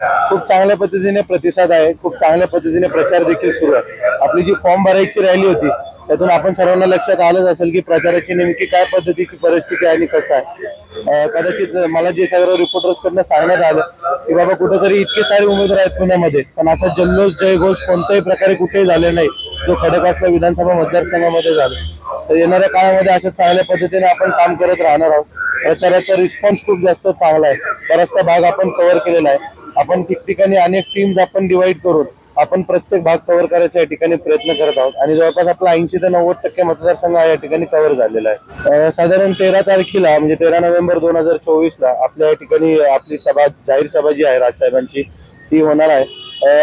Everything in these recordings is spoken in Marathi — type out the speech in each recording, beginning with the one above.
खूप चांगल्या पद्धतीने प्रतिसाद आहे खूप चांगल्या पद्धतीने प्रचार देखील सुरू आहे. आपली जी फॉर्म भरायची रॅली होती त्यातून आपण सर्वांना लक्षात आलंच असेल की प्रचाराची नेमकी काय पद्धतीची परिस्थिती आहे आणि कसं आहे. कदाचित मला जे सगळं रिपोर्टर्स कडनं सांगण्यात आलं की बाबा कुठेतरी इतके सारे उमेदवार आहेत पुण्यामध्ये पण असा जल्लोष जयघोष कोणत्याही प्रकारे कुठेही झाले नाही जो खडकवासला विधानसभा मतदारसंघामध्ये झाला. तर येणाऱ्या काळामध्ये अशा चांगल्या पद्धतीने आपण काम करत राहणार आहोत. प्रचाराचा रिस्पॉन्स खूप जास्त चांगला आहे. बराचसा भाग आपण कव्हर केलेला आहे. आपण ठिकठिकाणी अनेक टीम्स आपण डिवाइड करून आपण प्रत्येक भाग कव्हर करायचा या ठिकाणी प्रयत्न करत आहोत. आणि जवळपास आपला ऐंशी ते नव्वद टक्के मतदारसंघ या ठिकाणी कव्हर झालेला आहे. साधारण तेरा तारखेला म्हणजे तेरा नोव्हेंबर दोन हजार चोवीसला आपल्या या ठिकाणी आपली सभा जाहीर सभा जी आहे राजसाहेबांची ती होणार आहे.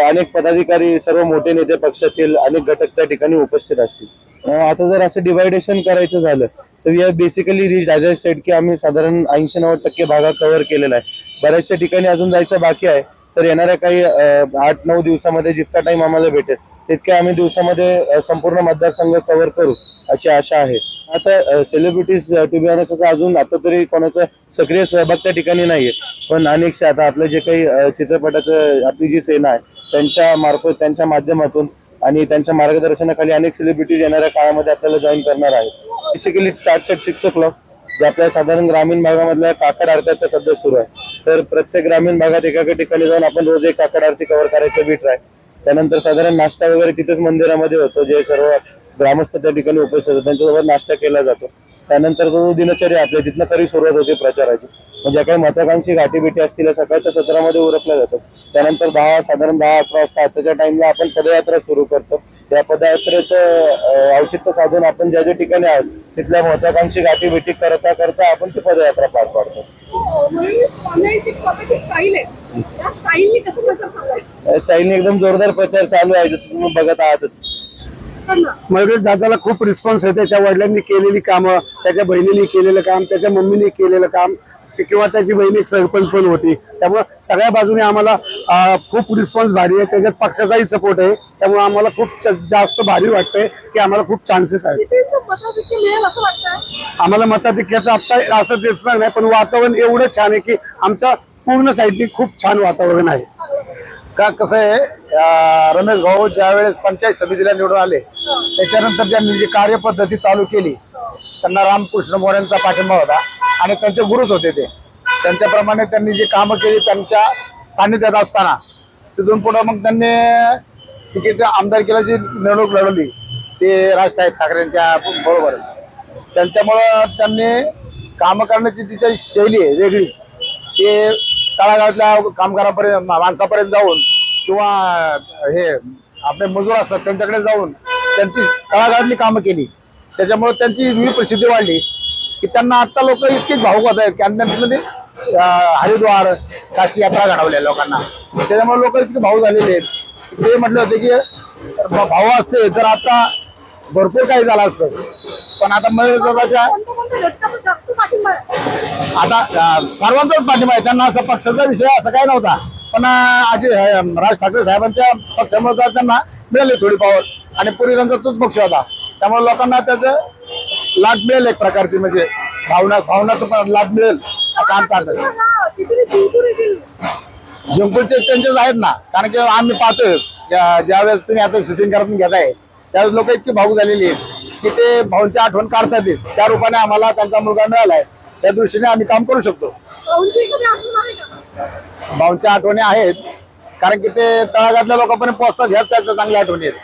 अनेक पदाधिकारी सर्व मोठे नेते पक्षातील अनेक घटक त्या ठिकाणी उपस्थित असतील. आता जर असं डिवायडेशन करायचं झालं तर वी बेसिकली रिच राजा सेट की आम्ही साधारण ऐंशी नव्वद टक्के भागा कव्हर केलेला आहे. बऱ्याचशा ठिकाणी अजून जायचं बाकी आहे. तर येणाऱ्या काही आठ नऊ दिवसामध्ये जितका टाइम आम्हाला भेटेल तितक्या आम्ही दिवसामध्ये संपूर्ण मतदारसंघ कव्हर करू अशी आशा आहे. आता सेलिब्रिटीज टू बी ऑनेस्ट असं अजून आता तरी कोणाचा सक्रिय सहभाग त्या ठिकाणी नाहीये. पण अनेकशे आता आपलं जे काही चित्रपटाचं आपली जी सेना आहे त्यांच्या मार्फत त्यांच्या माध्यमातून आणि त्यांच्या मार्गदर्शनाखाली अनेक सेलिब्रिटीज येणाऱ्या काळामध्ये आपल्याला जॉईन करणार आहेत. Basically start set six o'clock जे आपल्या साधारण ग्रामीण भागामधल्या काकड आरत्या सध्या सुरू आहे. तर प्रत्येक ग्रामीण भागात एका ठिकाणी जाऊन आपण रोज एक काकड आरती कव्हर करायचं बी ट्राय त्यानंतर साधारण नाश्ता वगैरे तिथेच मंदिरामध्ये होतो जे सर्व ग्रामस्थ त्या ठिकाणी उपस्थित होतात. त्यांच्यासोबत नाश्ता केला जातो. त्यानंतर जो दिनचर्या आपल्या तिथनं खरी सुरुवात होते प्रचाराची. म्हणजे काही महत्वाकांक्षी गाठीबिटी असतील सकाळच्या सत्रामध्ये उरकल्या जातात. त्यानंतर दहा साधारण दहा अकरा वाजता आताच्या टाइमला आपण पदयात्रा सुरू करतो. त्या पदयात्रेचं औचित्य साधून आपण ज्या ज्या ठिकाणी आहोत तिथल्या महत्वाकांक्षी गाठीबिटी करता करता आपण ती पदयात्रा पार पाडतो. चाललाय साईने एकदम जोरदार प्रचार चालू आहे जसं तुम्ही बघत आहातच. मयुरेश दादाला खूप रिस्पॉन्स आहे. त्याच्या वडिलांनी केलेली कामं त्याच्या बहिणीने केलेलं काम त्याच्या मम्मीने केलेलं काम किंवा त्याची बहीण एक सरपंच पण होती. त्यामुळं सगळ्या बाजूने आम्हाला खूप रिस्पॉन्स भारी आहे. त्याच्यात पक्षाचाही सपोर्ट आहे. त्यामुळे आम्हाला खूप जास्त भारी वाटतंय की आम्हाला खूप चान्सेस आहेत. आम्हाला मताधिक्याचं आता असं देत नाही पण वातावरण एवढं छान आहे की आमच्या पूर्ण साईडनी खूप छान वातावरण आहे. का कसं आहे रमेश भाऊ ज्या वेळेस पंचायत समितीला निवडून आले त्याच्यानंतर त्यांनी जी कार्यपद्धती चालू केली त्यांना रामकृष्ण मोऱ्यांचा पाठिंबा होता आणि त्यांचे गुरुच होते ते. त्यांच्याप्रमाणे त्यांनी जी कामं केली त्यांच्या सान्निध्यात असताना तिथून पुढे मग त्यांनी तिकीट आमदारकीला जी निवडणूक लढवली ते राजसाहेब ठाकरेंच्या बरोबर. त्यांच्यामुळं त्यांनी कामं करण्याची जी शैली आहे वेगळीच ते तळागाळातल्या कामगारापर्यंत माणसापर्यंत जाऊन किंवा हे आपले मजूर असतात त्यांच्याकडे जाऊन त्यांची तळागाळातली कामं केली. त्याच्यामुळे त्यांची इतकी प्रसिद्धी वाढली की त्यांना आता लोक इतकी भाऊक होत आहेत की आणि हरिद्वार काशी यात्रा घडवल्या लोकांना. त्याच्यामुळे लोक इतके भाऊ झालेले आहेत. ते म्हटले होते की भाऊ असते तर आता भरपूर काही झालं असतं. पण आता मयूर पाठिंबा आता सर्वांचाच पाठिंबा आहे. त्यांना असा पक्षाचा विषय असा काय नव्हता. पण अं, राज ठाकरे साहेबांच्या पक्षामुळे तर त्यांना मिळाली थोडी पावर आणि पूर्वी त्यांचा तोच पक्ष होता. त्यामुळे लोकांना त्याचं लाभ मिळेल एक प्रकारची. म्हणजे भावना भावनाचा पण लाभ मिळेल असं आमचा जिंकूरचे चेंजेस आहेत ना. कारण की आम्ही पाहतोय. ज्या- ज्यावेळेस तुम्ही आता शूटिंग करून घेताय त्यावेळेस लोक इतकी भाऊक झालेली आहेत की ते भाऊंची आठवण काढतातच. त्या रूपाने आम्हाला त्यांचा मुलगा मिळालाय. त्या दृष्टीने आम्ही काम करू शकतो. भाऊंच्या आठवणी आहेत. कारण की ते तळागातल्या लोकांपर्यंत पोहोचतात ह्याच त्याच्या चांगल्या आठवणी आहेत.